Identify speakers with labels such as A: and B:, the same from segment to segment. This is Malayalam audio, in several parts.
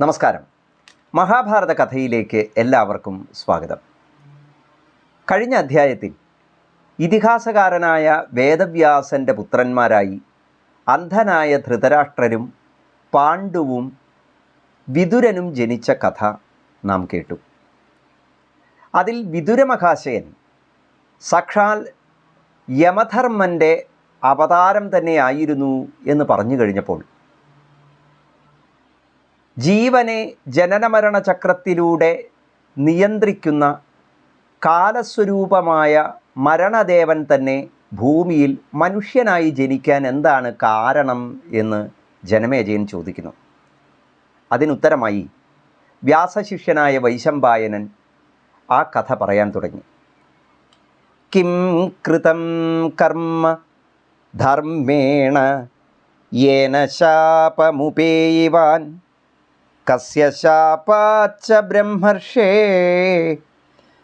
A: നമസ്കാരം. മഹാഭാരത കഥയിലേക്ക് എല്ലാവർക്കും സ്വാഗതം. കഴിഞ്ഞ അധ്യായത്തിൽ ഇതിഹാസകാരനായ വേദവ്യാസന്റെ പുത്രന്മാരായി അന്ധനായ ധൃതരാഷ്ട്രരും പാണ്ഡുവും വിതുരനും ജനിച്ച കഥ നാം കേട്ടു. അതിൽ വിതുരമഹാശയൻ സാക്ഷാൽ യമധർമ്മന്റെ അവതാരം തന്നെയായിരുന്നു എന്ന് പറഞ്ഞു കഴിഞ്ഞപ്പോൾ ജീവനെ ജനനമരണ ചക്രത്തിലൂടെ നിയന്ത്രിക്കുന്ന കാലസ്വരൂപമായ മരണദേവൻ തന്നെ ഭൂമിയിൽ മനുഷ്യനായി ജനിക്കാൻ എന്താണ് കാരണം എന്ന് ജനമേജയൻ ചോദിക്കുന്നു. അതിനുത്തരമായി വ്യാസശിഷ്യനായ വൈശമ്പായനൻ ആ കഥ പറയാൻ തുടങ്ങി. കിം കൃതം കർമ്മ ധർമ്മേണ യേന ശാപമുപേയിവാൻ കസ്യ ശാപാച്ച ബ്രഹ്മർഷേ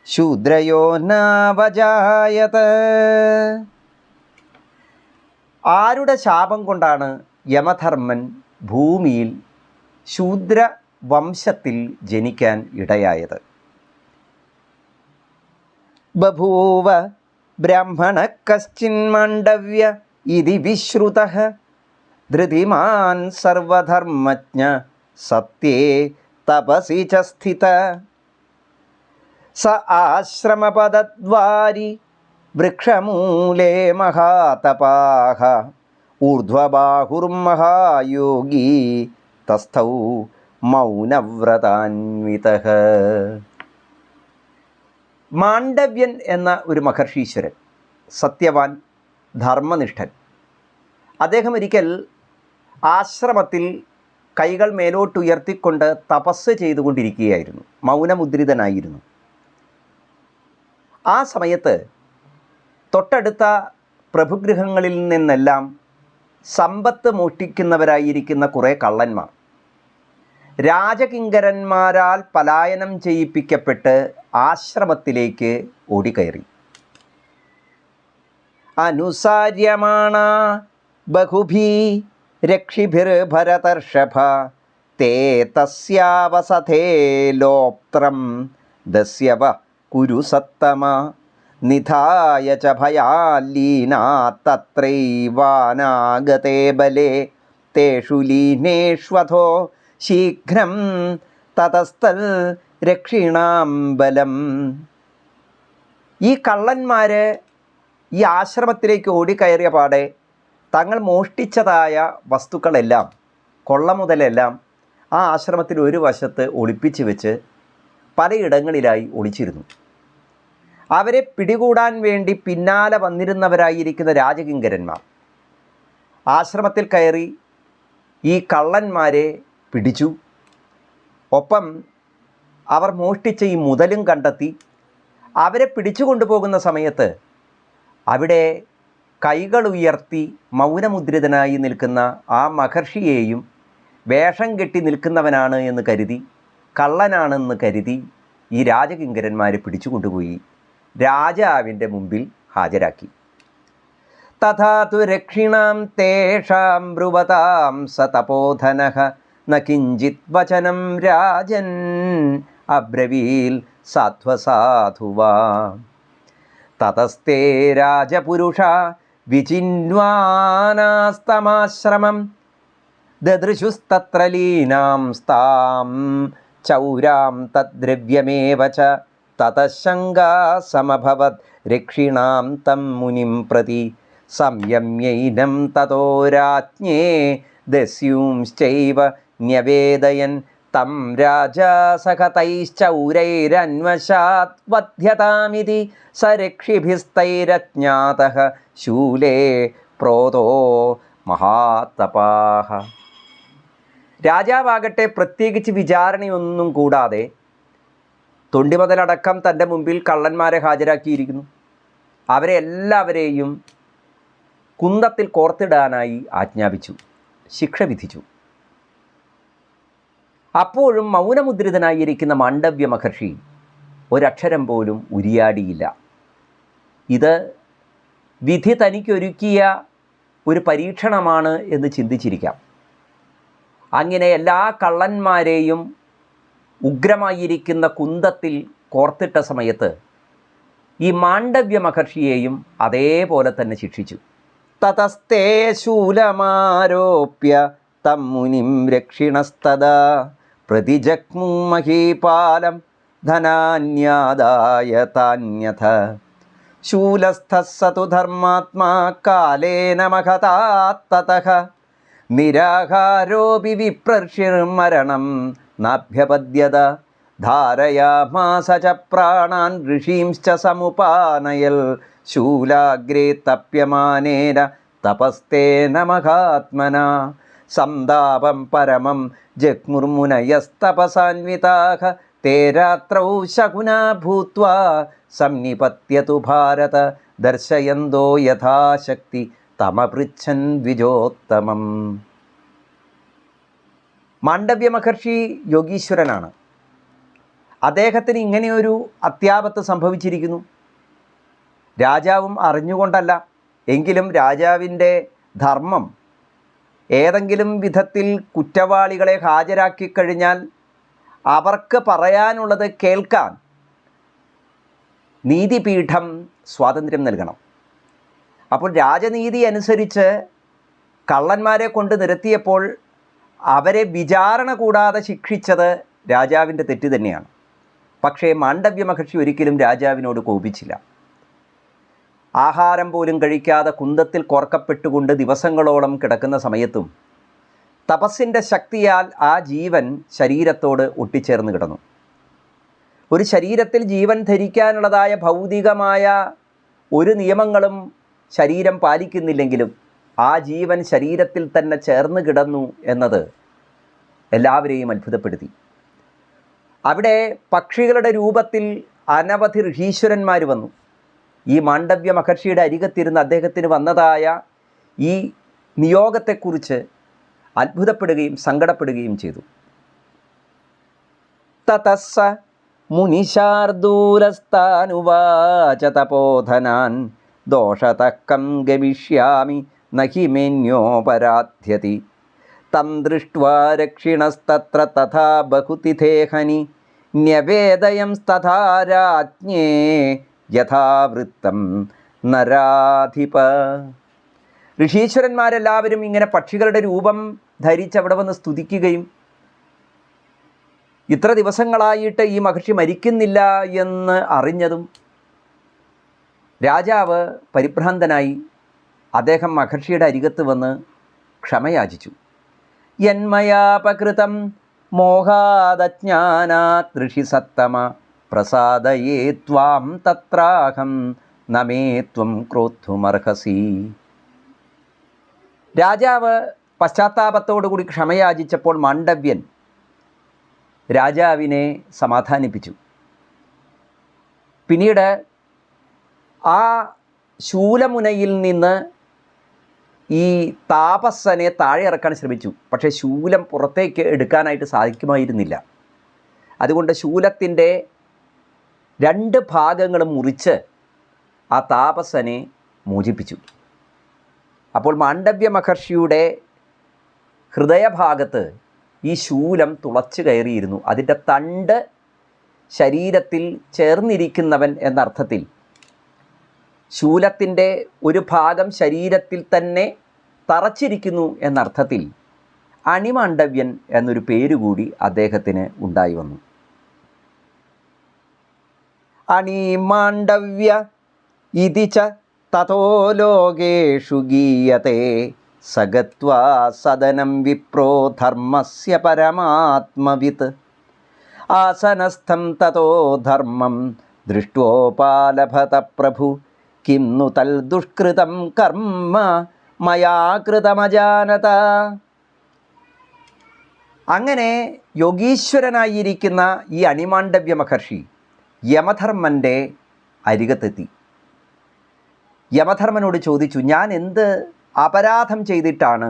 A: ശൂദ്രയോ നവജായത്. ആരുടെ ശാപം കൊണ്ടാണ് യമധർമ്മൻ ഭൂമിയിൽ ശൂദ്ര വംശത്തിൽ ജനിക്കാൻ ഇടയായത്? ബഭൂവ ബ്രാഹ്മണ കശ്ചിൻ മാണ്ഡവ്യ ഇതി വിശ്രുത. ധൃതിമാൻ സർവധർമ്മജ്ഞ സത്യേ തപസി ച സ്ഥിത സ ആശ്രമപദദ്വാരി വൃക്ഷമൂലേ മഹാതപാഹ. ഊർധ്വബാഹുർമഹായോഗീ തസ്ഥൗ മൗനവ്രതാൻവിത മാണ്ഡവ്യൻ എന്ന ഒരു മഹർഷീശ്വരൻ സത്യവാൻ ധർമ്മനിഷ്ഠൻ. അദ്ദേഹം ഒരിക്കൽ ആശ്രമത്തിൽ കൈകൾ മേലോട്ടുയർത്തിക്കൊണ്ട് തപസ് ചെയ്തുകൊണ്ടിരിക്കുകയായിരുന്നു. മൗനമുദ്രിതനായിരുന്നു. ആ സമയത്ത് തൊട്ടടുത്ത പ്രഭുഗൃഹങ്ങളിൽ നിന്നെല്ലാം സമ്പത്ത് മോഷ്ടിക്കുന്നവരായിരിക്കുന്ന കുറേ കള്ളന്മാർ രാജകിങ്കരന്മാരാൽ പലായനം ചെയ്യിപ്പിക്കപ്പെട്ട് ആശ്രമത്തിലേക്ക് ഓടിക്കയറി. അനുസാര്യമാണ ബഹുഭീ രക്ഷിഭിർഭരതർഷഭ. തേ തസ്യാവസഥേ ലോപ്ത്രം. ദസ്യവ കുരു സത്തമ. നിധായ ച ഭയാലീനാ തത്രൈവാനാഗതേ ബലേ. തേഷു ലീനേഷ്വധോ ശീഘ്രം തതസ്ഥൽ രക്ഷിണാം ബലം. ഈ കള്ളന്മാർ ഈ ആശ്രമത്തിലേക്ക് ഓടിക്കയറിയ പാടെ തങ്ങൾ മോഷ്ടിച്ചതായ വസ്തുക്കളെല്ലാം കൊള്ള മുതലെല്ലാം ആ ആശ്രമത്തിൽ ഒരു വശത്ത് ഒളിപ്പിച്ച് വെച്ച് പലയിടങ്ങളിലായി ഒളിച്ചിരുന്നു. അവരെ പിടികൂടാൻ വേണ്ടി പിന്നാലെ വന്നിരുന്നവരായിരിക്കുന്ന രാജകിങ്കരന്മാർ ആശ്രമത്തിൽ കയറി ഈ കള്ളന്മാരെ പിടിച്ചു. ഒപ്പം അവർ മോഷ്ടിച്ച ഈ മുതലും കണ്ടെത്തി അവരെ പിടിച്ചു കൊണ്ടുപോകുന്ന സമയത്ത് അവിടെ കൈകൾ ഉയർത്തി മൗനമുദ്രിതനായി നിൽക്കുന്ന ആ മഹർഷിയെയും വേഷം കെട്ടി നിൽക്കുന്നവനാണ് എന്ന് കരുതി കള്ളനാണെന്ന് കരുതി ഈ രാജകിങ്കരന്മാരെ പിടിച്ചു കൊണ്ടുപോയി രാജാവിന്റെ മുമ്പിൽ ഹാജരാക്കി. തഥാതു രക്ഷിണാം തേഷാം ബ്രുവതാം സതപോധന നിഞ്ചിത് വചനം രാജൻ അബ്രവീൽ സാധ്വസാധുവാ. തതസ്തേ രാജപുരുഷ വിചിന്വാനാസ്തമാശ്രമം ദദൃശുസ്തത്ര ലീനാം സ്ഥാം ചൗരാം തദ്ദ്രവ്യമേവ ച. തതശങ്കാസമഭവത്. രക്ഷിണാം തം മുനിം പ്രതി. സംയമ്യൈനം തതോ രാജ്ഞേ. ദസ്യൂംശ്ചൈവ ന്യവേദയൻ. തം രാജാ സഹതൈശ്ചൗരൈരന്വശാത് വധ്യതാമിതി സ രക്ഷിഭിസ്തൈരജ്ഞാത ശൂലേ പ്രോതോ മഹാതപാഹ രാജാവാകട്ടെ പ്രത്യേകിച്ച് വിചാരണയൊന്നും കൂടാതെ തൊണ്ടിമുതലടക്കം തന്റെ മുമ്പിൽ കള്ളന്മാരെ ഹാജരാക്കിയിരിക്കുന്നു. അവരെ എല്ലാവരെയും കുന്തത്തിൽ കോർത്തിടാനായി ആജ്ഞാപിച്ചു ശിക്ഷ വിധിച്ചു. അപ്പോഴും മൗനമുദ്രിതനായിരിക്കുന്ന മാണ്ഡവ്യ മഹർഷി ഒരക്ഷരം പോലും ഉരിയാടിയില്ല. ഇത് വിധി തനിക്കൊരുക്കിയ ഒരു പരീക്ഷണമാണ് എന്ന് ചിന്തിച്ചിരിക്കാം. അങ്ങനെ എല്ലാ കള്ളന്മാരെയും ഉഗ്രമായിരിക്കുന്ന കുന്തത്തിൽ കോർത്തിട്ട സമയത്ത് ഈ മാണ്ഡവ്യ മഹർഷിയെയും അതേപോലെ തന്നെ ശിക്ഷിച്ചു. തതസ്തേ ശൂലമാരോപ്യ തം മുനിം രക്ഷിണസ്തദാ പ്രതിജഗ്മു മഹീപാലം ധനാന്യാദായ താന്യഥ. ശൂലസ്ഥഃ സതു ധർമാത്മാ കാലേന മഹതാത്തതഃ നിരാഹാരോപി വിപ്രർഷിർമരണം നാഭ്യപദ്യത ധാരയാമാസ ച പ്രാണാൻ ഋഷീംശ്ച സമുപാനയൽ. ശൂലാഗ്രേ തപ്യമാനേന തപസ്തേന മഹാത്മന സന്താപം പരമം ജഗ്മുർമുനയസ്തപസാൻവിതാഹ തേ രാത്രൗ ശകുനാ ഭൂത്വാ സംനിപത്യതു ഭാരത ദർശയന്തോ യഥാശക്തി തമപൃച്ഛൻ വിജോത്തമം. മാണ്ഡവ്യ മഹർഷി യോഗീശ്വരനാണ്. അദ്ദേഹത്തിന് ഇങ്ങനെയൊരു അത്യാപത്ത് സംഭവിച്ചിരിക്കുന്നു. രാജാവും അറിഞ്ഞുകൊണ്ടല്ല എങ്കിലും രാജാവിന്റെ ധർമ്മം ഏതെങ്കിലും വിധത്തിൽ കുറ്റവാളികളെ ഹാജരാക്കി കഴിഞ്ഞാൽ അവർക്ക് പറയാനുള്ളത് കേൾക്കാൻ നീതിപീഠം സ്വാതന്ത്ര്യം നൽകണം. അപ്പോൾ രാജനീതി അനുസരിച്ച് കള്ളന്മാരെ കൊണ്ട് നിരത്തിയപ്പോൾ അവരെ വിചാരണ കൂടാതെ ശിക്ഷിച്ചത് രാജാവിന്റെ തെറ്റ് തന്നെയാണ്. പക്ഷേ മാണ്ഡവ്യ മഹർഷി ഒരിക്കലും രാജാവിനോട് കോപിച്ചില്ല. ആഹാരം പോലും കഴിക്കാതെ കുന്തത്തിൽ കോർക്കപ്പെട്ടുകൊണ്ട് ദിവസങ്ങളോളം കിടക്കുന്ന സമയത്തും തപസ്സിന്റെ ശക്തിയാൽ ആ ജീവൻ ശരീരത്തോട് ഒട്ടിച്ചേർന്ന് കിടന്നു. ഒരു ശരീരത്തിൽ ജീവൻ ധരിക്കാനുള്ളതായ ഭൗതികമായ ഒരു നിയമങ്ങളും ശരീരം പാലിക്കുന്നില്ലെങ്കിലും ആ ജീവൻ ശരീരത്തിൽ തന്നെ ചേർന്ന് കിടന്നു എന്നത് എല്ലാവരെയും അത്ഭുതപ്പെടുത്തി. അവിടെ പക്ഷികളുടെ രൂപത്തിൽ അനവധി ഋഷീശ്വരന്മാർ വന്നു. ഈ മാണ്ഡവ്യ മഹർഷിയുടെ അരികത്തിരുന്ന് അദ്ദേഹത്തിന് വന്നതായ ഈ നിയോഗത്തെക്കുറിച്ച് അത്ഭുതപ്പെടുകയും സങ്കടപ്പെടുകയും ചെയ്തു. തതസ്സ മുനിശാർദൂരസ്ഥാനുവാച തപോധനാൻ ദോഷതക്കം ഗമിഷ്യാമി നഹി മേന്യോപരാധ്യതി തം ദൃഷ്ട്വാ രക്ഷിണസ്തത്ര തഥാ ബഹുതിഥേഹനി ന്യവേദയംസ്തഥാ രാജ്ഞേ യഥാവൃത്തം നരാധിപ. ഋഷീശ്വരന്മാരെല്ലാവരും ഇങ്ങനെ പക്ഷികളുടെ രൂപം ധരിച്ച് അവിടെ വന്ന് സ്തുതിക്കുകയും ഇത്ര ദിവസങ്ങളായിട്ട് ഈ മഹർഷി മരിക്കുന്നില്ല എന്ന് അറിഞ്ഞതും രാജാവ് പരിഭ്രാന്തനായി അദ്ദേഹം മഹർഷിയുടെ അരികത്ത് വന്ന് ക്ഷമയാചിച്ചു. യന്മയാപകൃതം മോഹാദജ്ഞാനാ ഋഷിസത്തമ പ്രസാദയേ ത്വാം തത്രാഹം നമേ ത്വം ക്രോദ്ധുമർഹസി രാജാവ് പശ്ചാത്താപത്തോടുകൂടി ക്ഷമയാചിച്ചപ്പോൾ മാണ്ഡവ്യൻ രാജാവിനെ സമാധാനിപ്പിച്ചു. പിന്നീട് ആ ശൂലമുനയിൽ നിന്ന് ഈ താപസ്സനെ താഴെ ഇറക്കാൻ ശ്രമിച്ചു. പക്ഷേ ശൂലം പുറത്തേക്ക് എടുക്കാനായിട്ട് സാധിക്കുമായിരുന്നില്ല. അതുകൊണ്ട് ശൂലത്തിന്റെ രണ്ട് ഭാഗങ്ങളും മുറിച്ച് ആ താപസനെ മോചിപ്പിച്ചു. അപ്പോൾ മാണ്ഡവ്യ മഹർഷിയുടെ ഹൃദയഭാഗത്ത് ഈ ശൂലം തുളച്ചു കയറിയിരുന്നു. അതിന്റെ തണ്ട് ശരീരത്തിൽ ചേർന്നിരിക്കുന്നവൻ എന്നർത്ഥത്തിൽ ശൂലത്തിന്റെ ഒരു ഭാഗം ശരീരത്തിൽ തന്നെ തറച്ചിരിക്കുന്നു എന്നർത്ഥത്തിൽ അണിമാണ്ഡവ്യൻ എന്നൊരു പേരുകൂടി അദ്ദേഹത്തിന് ഉണ്ടായി വന്നു. അണിമാണ്ഡവ്യ ഇതി ച തഥോ ലോകേഷു ഗീയത്തെ. സഗത്വാ സദനം വിപ്രോ ധർമ്മസ്യ പരമാത്മവിത്ത് ആസനസ്ഥം തതോ ധർമ്മം ദൃഷ്ടോപാലഭത പ്രഭു കിം നു തൽ ദുഷ്കൃതം കർമ്മ മയാ കൃതമജാനത അങ്ങനെ യോഗീശ്വരനായിരിക്കുന്ന ഈ അണിമാണ്ഡവ്യ മഹർഷി യമധർമ്മന്റെ അരികത്തെത്തി. യമധർമ്മനോട് ചോദിച്ചു ഞാൻ എന്ത് അപരാധം ചെയ്തിട്ടാണ്?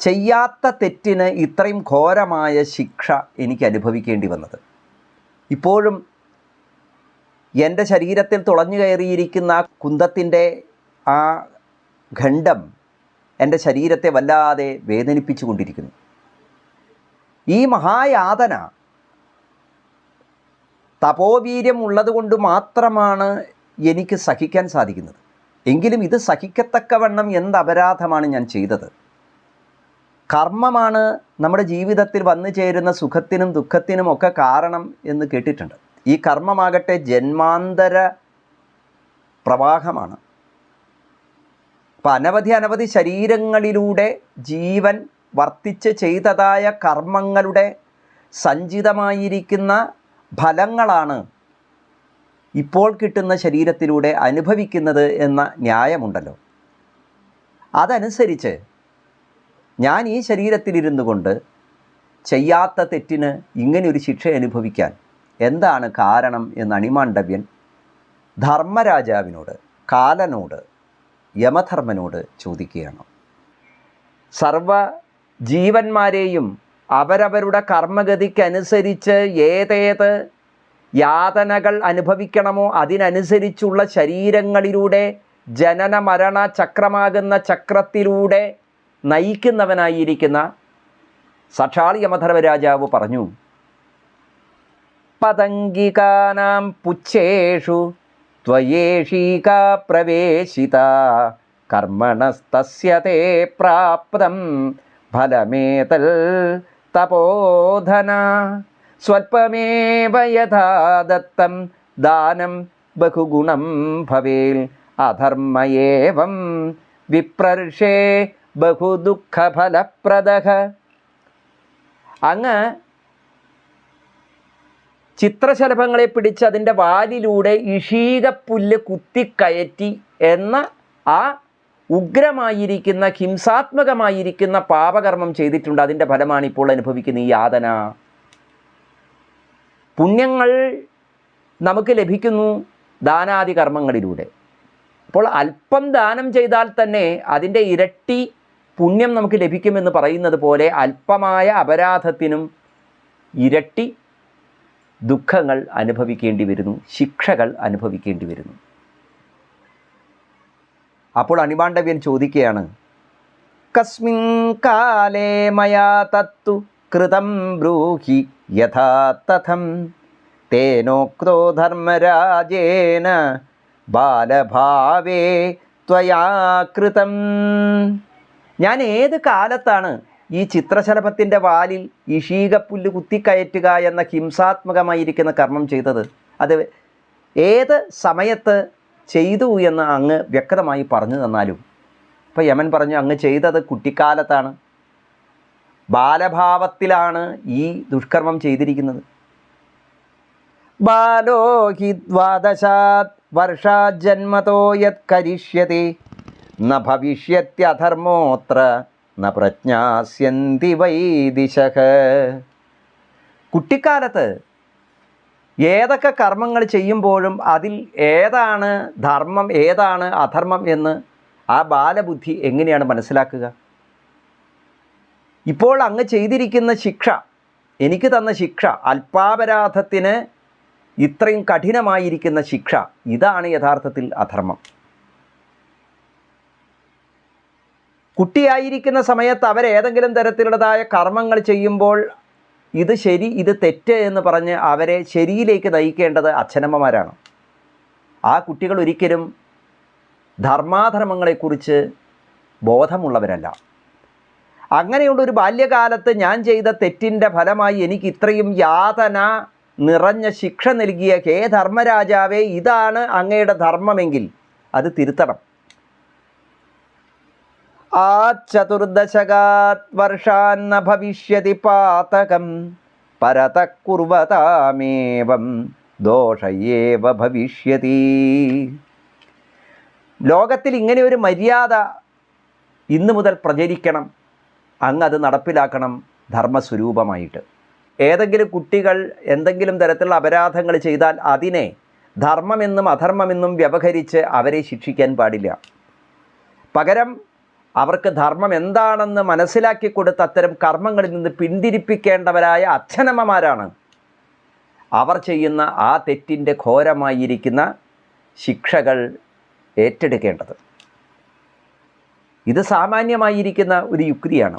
A: ചെയ്യാത്ത തെറ്റിന് ഇത്രയും ഘോരമായ ശിക്ഷ എനിക്ക് അനുഭവിക്കേണ്ടി വന്നത്. ഇപ്പോഴും എന്റെ ശരീരത്തിൽ തുളഞ്ഞു കയറിയിരിക്കുന്ന ആ കുന്തത്തിന്റെ ആ ഖണ്ഡം എന്റെ ശരീരത്തെ വല്ലാതെ വേദനിപ്പിച്ചു കൊണ്ടിരിക്കുന്നു ഈ മഹായാതന തപോവീര്യം ഉള്ളതുകൊണ്ട് മാത്രമാണ് എനിക്ക് സഹിക്കാൻ സാധിക്കുന്നത്. എങ്കിലും ഇത് സഹിക്കത്തക്കവണ്ണം എന്ത് അപരാധമാണ് ഞാൻ ചെയ്തത്? കർമ്മമാണ് നമ്മുടെ ജീവിതത്തിൽ വന്നു ചേരുന്ന സുഖത്തിനും ദുഃഖത്തിനും ഒക്കെ കാരണം എന്ന് കേട്ടിട്ടുണ്ട്. ഈ കർമ്മമാകട്ടെ ജന്മാന്തര പ്രവാഹമാണ്. അപ്പം അനവധി അനവധി ശരീരങ്ങളിലൂടെ ജീവൻ വർത്തിച്ച് ചെയ്തതായ കർമ്മങ്ങളുടെ സഞ്ചിതമായിരിക്കുന്ന ഫലങ്ങളാണ് ഇപ്പോൾ കിട്ടുന്ന ശരീരത്തിലൂടെ അനുഭവിക്കുന്നത് എന്ന ന്യായമുണ്ടല്ലോ. അതനുസരിച്ച് ഞാൻ ഈ ശരീരത്തിലിരുന്നു കൊണ്ട് ചെയ്യാത്ത തെറ്റിന് ഇങ്ങനെയൊരു ശിക്ഷ അനുഭവിക്കാൻ എന്താണ് കാരണം എന്ന് അണിമാണ്ഡവ്യൻ ധർമ്മരാജാവിനോട് കാലനോട് യമധർമ്മനോട് ചോദിക്കുകയാണ്. സർവ ജീവന്മാരെയും അവരവരുടെ കർമ്മഗതിക്കനുസരിച്ച് ഏതേത് യാതനകൾ അനുഭവിക്കണമോ അതിനനുസരിച്ചുള്ള ശരീരങ്ങളിലൂടെ ജനന മരണ ചക്രമാകുന്ന ചക്രത്തിലൂടെ നയിക്കുന്നവനായിരിക്കുന്ന സാക്ഷാൽ യമധർവരാജാവ് പറഞ്ഞു പതംഗികാനാം പുച്ഛേഷു ത്വയേഷീക പ്രവേശിത കർമ്മണസ്തസ്യതേ പ്രാപ്തം ഫലമേതൽ തപോധന. സ്വൽപമേവ യഥാ ദാനം ബഹുഗുണം ഭവേൽ. അധർമ്മയേവം വിപ്രർഷേ ബഹുദുഃഖഫലപ്രദ. അങ്ങ് ചിത്രശലഭങ്ങളെ പിടിച്ച് അതിന്റെ വാലിലൂടെ ഇഷീകപ്പുല്ല് കുത്തിക്കയറ്റി എന്ന ആ ഉഗ്രമായിരിക്കുന്ന ഹിംസാത്മകമായിരിക്കുന്ന പാപകർമ്മം ചെയ്തിട്ടുണ്ട്. അതിന്റെ ഫലമാണ് ഇപ്പോൾ അനുഭവിക്കുന്ന ഈ യാതന. പുണ്യങ്ങൾ നമുക്ക് ലഭിക്കുന്നു ദാനാദി കർമ്മങ്ങളിലൂടെ. അപ്പോൾ അല്പം ദാനം ചെയ്താൽ തന്നെ അതിന്റെ ഇരട്ടി പുണ്യം നമുക്ക് ലഭിക്കുമെന്ന് പറയുന്നത് പോലെ അല്പമായ അപരാധത്തിനും ഇരട്ടി ദുഃഖങ്ങൾ അനുഭവിക്കേണ്ടി വരുന്നു ശിക്ഷകൾ അനുഭവിക്കേണ്ടി വരുന്നു. അപ്പോൾ അണിപാണ്ഡവ്യൻ ചോദിക്കുകയാണ് കസ്മിൻ കാലേ മയാ തത്തു കൃതം ബ്രൂഹി യഥാ തഥം തേനോക്തോ ധർമ്മരാജേന ബാലഭാവേ ത്വയാകൃതം ഞാൻ ഏത് കാലത്താണ് ഈ ചിത്രശലഭത്തിന്റെ വാലിൽ ഇഷീകപ്പുല്ല് കുത്തിക്കയറ്റുക എന്ന ഹിംസാത്മകമായിരിക്കുന്ന കർമ്മം ചെയ്തത്? അത് ഏത് സമയത്ത് ചെയ്തു എന്ന് അങ്ങ് വ്യക്തമായി പറഞ്ഞു തന്നാലും ഇപ്പോൾ യമൻ പറഞ്ഞു അങ്ങ് ചെയ്തത് കുട്ടിക്കാലത്താണ്. ബാലഭാവത്തിലാണ് ഈ ദുഷ്കർമ്മം ചെയ്തിരിക്കുന്നത്. ബാലോഹി ദ്വാദശാത് വർഷാത് ജന്മതോ യത് കരിഷ്യതി ന ഭവിഷ്യത്യധർമ്മോത്ര ന പ്രജ്ഞാസ്യന്തി വൈദിശ കുട്ടിക്കാലത്ത് ഏതൊക്കെ കർമ്മങ്ങൾ ചെയ്യുമ്പോഴും അതിൽ ഏതാണ് ധർമ്മം ഏതാണ് അധർമ്മം എന്ന് ആ ബാലബുദ്ധി എങ്ങനെയാണ് മനസ്സിലാക്കുക? ഇപ്പോൾ അങ്ങ് ചെയ്തിരിക്കുന്ന ശിക്ഷ എനിക്ക് തന്ന ശിക്ഷ അല്പാപരാധത്തിന് ഇത്രയും കഠിനമായിരിക്കുന്ന ശിക്ഷ ഇതാണ് യഥാർത്ഥത്തിൽ അധർമ്മം. കുട്ടിയായിരിക്കുന്ന സമയത്ത് അവരേതെങ്കിലും തരത്തിലുള്ളതായ കർമ്മങ്ങൾ ചെയ്യുമ്പോൾ ഇത് ശരി ഇത് തെറ്റ് എന്ന് പറഞ്ഞ് അവരെ ശരിയിലേക്ക് നയിക്കേണ്ടത് അച്ഛനമ്മമാരാണ്. ആ കുട്ടികൾ ഒരിക്കലും ധർമാധർമ്മങ്ങളെക്കുറിച്ച് ബോധമുള്ളവരല്ല. അങ്ങനെയുള്ളൊരു ബാല്യകാലത്ത് ഞാൻ ചെയ്ത തെറ്റിന്റെ ഫലമായി എനിക്ക് ഇത്രയും യാതന നിറഞ്ഞ ശിക്ഷ നൽകിയ ഹേ ധർമ്മരാജാവേ ഇതാണ് അങ്ങയുടെ ധർമ്മമെങ്കിൽ അത് തിരുത്തണം. ആ ചതുർദശകാത് വർഷാന്ന ഭവിഷ്യതി പാതകം പരത കുർവതാമേവം ദോഷയേവ ഭവിഷ്യതി. ലോകത്തിൽ ഇങ്ങനെ ഒരു മര്യാദ ഇന്നു മുതൽ പ്രചരിക്കണം അങ്ങ് അത് നടപ്പിലാക്കണം ധർമ്മസ്വരൂപമായിട്ട്. ഏതെങ്കിലും കുട്ടികൾ എന്തെങ്കിലും തരത്തിലുള്ള അപരാധങ്ങൾ ചെയ്താൽ അതിനെ ധർമ്മമെന്നും അധർമ്മമെന്നും വ്യവഹരിച്ച് അവരെ ശിക്ഷിക്കാൻ പാടില്ല. പകരം അവർക്ക് ധർമ്മം എന്താണെന്ന് മനസ്സിലാക്കി കൊടുത്ത് അത്തരം കർമ്മങ്ങളിൽ നിന്ന് പിന്തിരിപ്പിക്കേണ്ടവരായ അച്ഛനമ്മമാരാണ്. അവർ ചെയ്യുന്ന ആ തെറ്റിന്റെ ഘോരമായിരിക്കുന്ന ശിക്ഷകൾ ഏറ്റെടുക്കേണ്ടത്. ഇത് സാമാന്യമായിരിക്കുന്ന ഒരു യുക്തിയാണ്.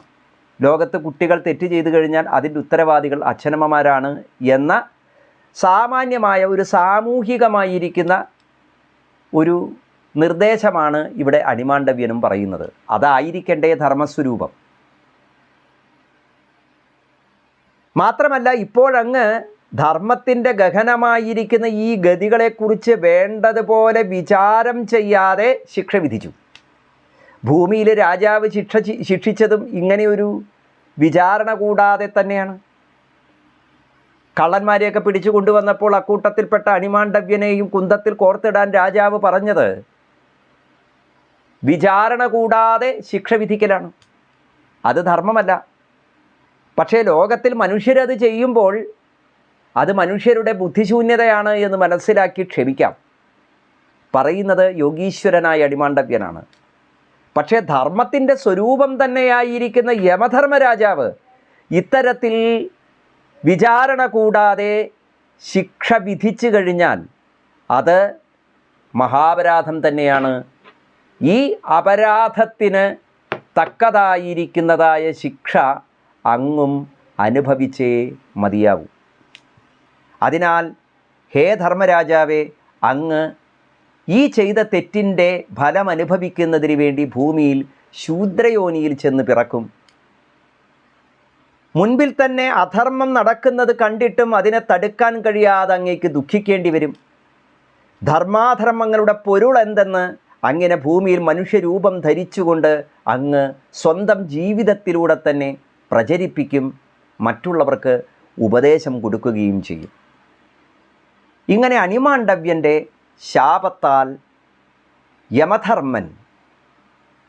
A: ലോകത്ത് കുട്ടികൾ തെറ്റ് ചെയ്തു കഴിഞ്ഞാൽ അതിന്റെ ഉത്തരവാദികൾ അച്ഛനമ്മമാരാണ് എന്ന സാമാന്യമായ ഒരു സാമൂഹികമായിരിക്കുന്ന ഒരു നിർദ്ദേശമാണ് ഇവിടെ അണിമാണ്ഡവ്യനും പറയുന്നത്. അതായിരിക്കണ്ടേ ധർമ്മസ്വരൂപം. മാത്രമല്ല ഇപ്പോഴങ്ങ് ധർമ്മത്തിന്റെ ഗഹനമായിരിക്കുന്ന ഈ ഗതികളെക്കുറിച്ച് വേണ്ടതുപോലെ വിചാരം ചെയ്യാതെ ശിക്ഷ വിധിച്ചു. ഭൂമിയിൽ രാജാവ് ശിക്ഷ ശിക്ഷിച്ചതും ഇങ്ങനെയൊരു വിചാരണ കൂടാതെ തന്നെയാണ്. കള്ളന്മാരെയൊക്കെ പിടിച്ചു കൊണ്ടുവന്നപ്പോൾ അക്കൂട്ടത്തിൽപ്പെട്ട അണിമാണ്ഡവ്യനെയും കുന്തത്തിൽ കോർത്തിടാൻ രാജാവ് പറഞ്ഞത് വിചാരണ കൂടാതെ ശിക്ഷ വിധിക്കലാണ്. അത് ധർമ്മമല്ല. പക്ഷേ ലോകത്തിൽ മനുഷ്യരത് ചെയ്യുമ്പോൾ അത് മനുഷ്യരുടെ ബുദ്ധിശൂന്യതയാണ് എന്ന് മനസ്സിലാക്കി ക്ഷമിക്കാം. പറയുന്നത് യോഗീശ്വരനായ അടിമാണ്ഡവ്യനാണ് പക്ഷേ ധർമ്മത്തിന്റെ സ്വരൂപം തന്നെയായിരിക്കുന്ന യമധർമ്മ രാജാവ് ഇത്തരത്തിൽ വിചാരണ കൂടാതെ ശിക്ഷ വിധിച്ചു കഴിഞ്ഞാൽ അത് മഹാപരാധം തന്നെയാണ് ഈ അപരാധത്തിന് തക്കതായിരിക്കുന്നതായ ശിക്ഷ അങ്ങും അനുഭവിച്ചേ മതിയാവൂ. അതിനാൽ ഹേ ധർമ്മരാജാവേ അങ്ങ് ഈ ചെയ്ത തെറ്റിന്റെ ഫലം അനുഭവിക്കുന്നതിന് വേണ്ടി ഭൂമിയിൽ ശൂദ്രയോനിയിൽ ചെന്ന് പിറക്കും. മുൻപിൽ തന്നെ അധർമ്മം നടക്കുന്നത് കണ്ടിട്ടും അതിനെ തടുക്കാൻ കഴിയാതെ അങ്ങേക്ക് ദുഃഖിക്കേണ്ടി വരും. ധർമാധർമ്മങ്ങളുടെ പൊരുൾ എന്തെന്ന് അങ്ങനെ ഭൂമിയിൽ മനുഷ്യരൂപം ധരിച്ചുകൊണ്ട് അങ്ങ് സ്വന്തം ജീവിതത്തിലൂടെ തന്നെ പ്രചരിപ്പിക്കും മറ്റുള്ളവർക്ക് ഉപദേശം കൊടുക്കുകയും ചെയ്യും. ഇങ്ങനെ അണിമാണ്ഡവ്യന്റെ ശാപത്താൽ യമധർമ്മൻ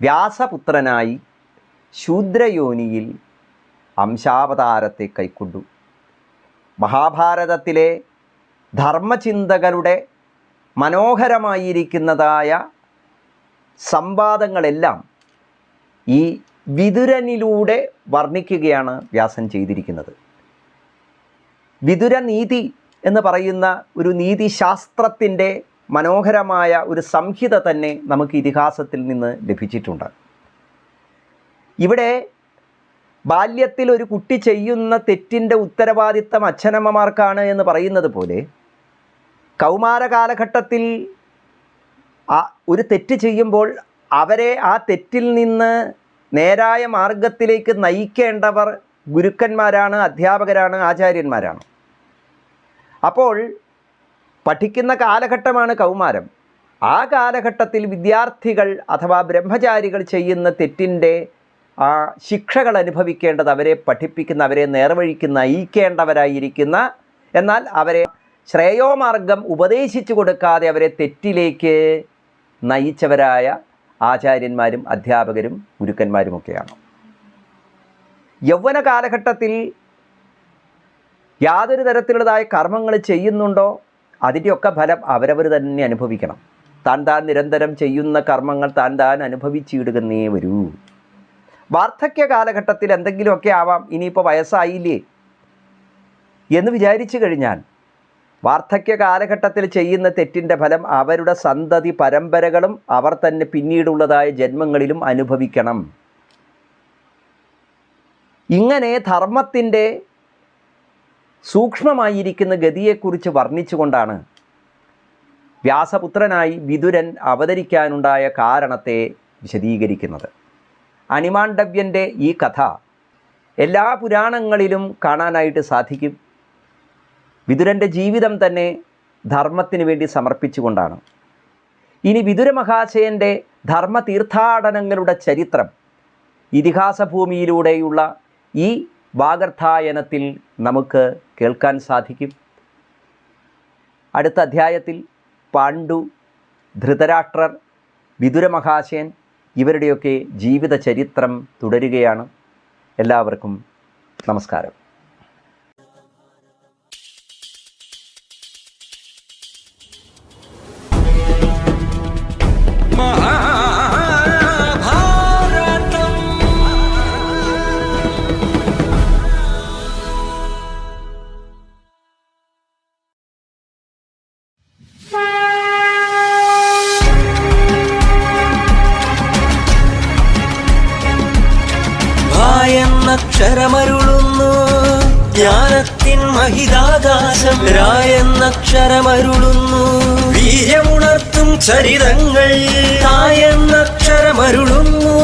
A: വ്യാസപുത്രനായി ശൂദ്രയോനിയിൽ അംശാവതാരത്തെ കൈക്കൊണ്ടു. മഹാഭാരതത്തിലെ ധർമ്മചിന്തകളുടെ മനോഹരമായിരിക്കുന്നതായ സംവാദങ്ങളെല്ലാം ഈ വിതുരനിലൂടെ വർണിക്കുകയാണ് വ്യാസൻ ചെയ്തിരിക്കുന്നത്. വിതുരനീതി എന്ന് പറയുന്ന ഒരു നീതിശാസ്ത്രത്തിന്റെ മനോഹരമായ ഒരു സംഹിത തന്നെ നമുക്ക് ഇതിഹാസത്തിൽ നിന്ന് ലഭിച്ചിട്ടുണ്ട്. ഇവിടെ ബാല്യത്തിൽ ഒരു കുട്ടി ചെയ്യുന്ന തെറ്റിന്റെ ഉത്തരവാദിത്തം അച്ഛനമ്മമാർക്കാണ് എന്ന് പറയുന്നത് പോലെ കൗമാര കാലഘട്ടത്തിൽ ആ ഒരു തെറ്റ് ചെയ്യുമ്പോൾ അവരെ ആ തെറ്റിൽ നിന്ന് നേരായ മാർഗത്തിലേക്ക് നയിക്കേണ്ടവർ ഗുരുക്കന്മാരാണ് അധ്യാപകരാണ് ആചാര്യന്മാരാണ്. അപ്പോൾ പഠിക്കുന്ന കാലഘട്ടമാണ് കൗമാരം. ആ കാലഘട്ടത്തിൽ വിദ്യാർത്ഥികൾ അഥവാ ബ്രഹ്മചാരികൾ ചെയ്യുന്ന തെറ്റിന്റെ ആ ശിക്ഷകൾ അനുഭവിക്കേണ്ടത് അവരെ പഠിപ്പിക്കുന്ന അവരെ നേർവഴിക്ക് നയിക്കേണ്ടവരായിരിക്കുന്ന എന്നാൽ അവരെ ശ്രേയോമാർഗം ഉപദേശിച്ചു കൊടുക്കാതെ അവരെ തെറ്റിലേക്ക് നയിച്ചവരായ ആചാര്യന്മാരും അധ്യാപകരും ഗുരുക്കന്മാരുമൊക്കെയാണ്. യൗവന കാലഘട്ടത്തിൽ യാതൊരു തരത്തിലുള്ളതായ കർമ്മങ്ങൾ ചെയ്യുന്നുണ്ടോ? അതിന്റെയൊക്കെ ഫലം അവരവർ തന്നെ അനുഭവിക്കണം. താൻ താൻ നിരന്തരം ചെയ്യുന്ന കർമ്മങ്ങൾ താൻ താൻ അനുഭവിച്ചിടുകന്നേ വരൂ. വാർദ്ധക്യ കാലഘട്ടത്തിൽ എന്തെങ്കിലുമൊക്കെ ആവാം. ഇനിയിപ്പോൾ വയസ്സായില്ലേ? എന്ന് വിചാരിച്ചു കഴിഞ്ഞാൽ വാർദ്ധക്യ കാലഘട്ടത്തിൽ ചെയ്യുന്ന തെറ്റിന്റെ ഫലം അവരുടെ സന്തതി പരമ്പരകളും അവർ തന്നെ പിന്നീടുള്ളതായ ജന്മങ്ങളിലും അനുഭവിക്കണം. ഇങ്ങനെ ധർമ്മത്തിന്റെ സൂക്ഷ്മമായിരിക്കുന്ന ഗതിയെക്കുറിച്ച് വർണിച്ചുകൊണ്ടാണ് വ്യാസപുത്രനായി വിതുരൻ അവതരിക്കാനുണ്ടായ കാരണത്തെ വിശദീകരിക്കുന്നത്. അണിമാണ്ഡവ്യന്റെ ഈ കഥ എല്ലാ പുരാണങ്ങളിലും കാണാനായിട്ട് സാധിക്കും. വിതുരന്റെ ജീവിതം തന്നെ ധർമ്മത്തിന് വേണ്ടി സമർപ്പിച്ചുകൊണ്ടാണ്. ഇനി വിതുര മഹാശയന്റെ ധർമ്മ തീർത്ഥാടനങ്ങളുടെ ചരിത്രം ഇതിഹാസ ഭൂമിയിലൂടെയുള്ള ഈ വാഗർത്ഥായനത്തിൽ നമുക്ക് കേൾക്കാൻ സാധിക്കും. അടുത്ത അധ്യായത്തിൽ പാണ്ഡു ധൃതരാഷ്ട്രർ വിതുര മഹാശയൻ ഇവരുടെയൊക്കെ ജീവിത ചരിത്രം തുടരുകയാണ്. എല്ലാവർക്കും നമസ്കാരം.
B: എന്നക്ഷരമരുളുന്നു ജ്ഞാനത്തിൻ മഹിതാകാശം രായെന്നക്ഷരമരുളുന്നു വീര്യമുണർത്തും ചരിതങ്ങൾ തായെന്നക്ഷരമരുളുന്നു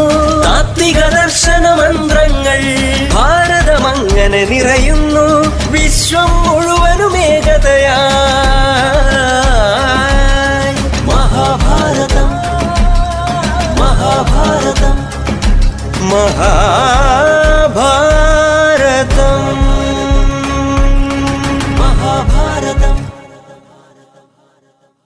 B: താത്വിക ദർശന മന്ത്രങ്ങൾ ഭാരതമങ്ങനെ നിറയുന്നു. വിശ്വം മുഴുവനും ഏകതയാ മഹാഭാരതം മഹാഭാരതം മഹാ